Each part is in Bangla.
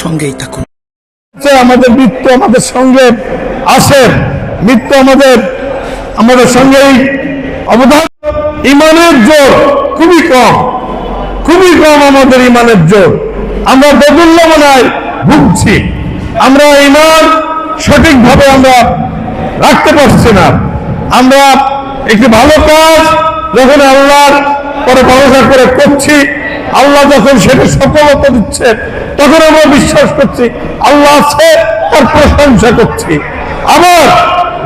সঙ্গেই থাকুন। আমাদের মৃত্যু আমাদের সঙ্গে আসে মৃত্যু আমাদের আমাদের সঙ্গেই অবদান। ইমানের জোর খুবই কম খুবই কম আমাদের ইমানের জোর। আমরা বেদুল্লমনায় ভুগছি, আমরা ইমান সঠিকভাবে আমরা রাখতে পারছি না। আমরা একটি ভালো কাজ যখন আল্লাহর পরে ভরসা করে করছি আল্লাহ যখন সেটা সফলতা দিচ্ছে, তখন আমরা বিশ্বাস করছি, আল্লাহ আছে, তার প্রশংসা করছি। আবার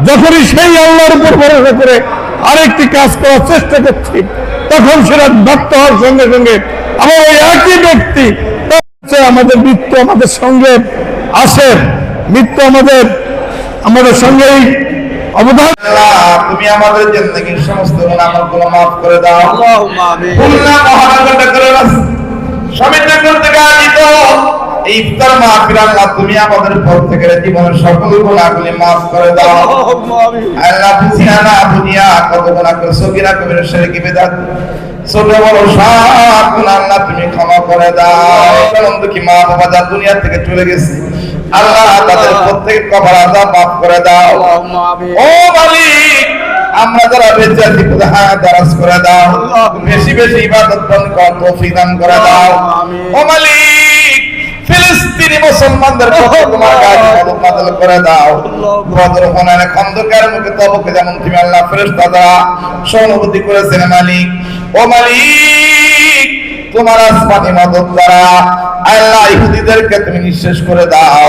যখনই সেই আল্লাহর উপর ভরসা করে আরেকটি কাজ করার চেষ্টা করছি, তখন সেটা ব্যর্থ হওয়ার সঙ্গে সঙ্গে আমার ওই একই ব্যক্তি আমাদের মৃত্যু আমাদের সঙ্গে আসে। মৃত্যু আমাদের আমাদের সঙ্গেই অবদান তুমি আমাদের জিন্দগির সমস্ত গুনাহগুলো মাফ করে দাও। খুলনা মহানগরটা করে বাস স্বামীর নগর থেকে ইফতার মাহফিল আল্লাহ তুমি আমাদের প্রত্যেকের জীবনের সকল গুনাহগুলি করে দাও। আল্লাহ কত গুনাহ কবির শিরকি বিদআত ছোট বড় সব গুনাহ আল্লাহ তুমি ক্ষমা করে দাও। কারণ দুঃখী মা বাবা যা দুনিয়া থেকে চলে গেছে। আল্লাহ তাদের প্রত্যেকের কবর আযাব মাফ করে দাও। ও মালিক আমরা যারা বেঁচে আছি হায়াত দারাজ করে দাও। বেশি বেশি ইবাদত বন্ধ কর তৌফিক দান করে দাও। ও মালিক ফিলিস্তিনি মুসলমানদের পক্ষে তোমার মদত নাযিল করে দাও। বদর হোনানে খন্দকার মুখে তবকে যেমন তুমি আল্লাহ ফেরেশতা দ্বারা সহানুভূতি করেছেন মালিক। ও মালিক তোমার আসমানি মদত দ্বারা আল্লাহ ইহুদিদেরকে তুমি নিঃশেষ করে দাও।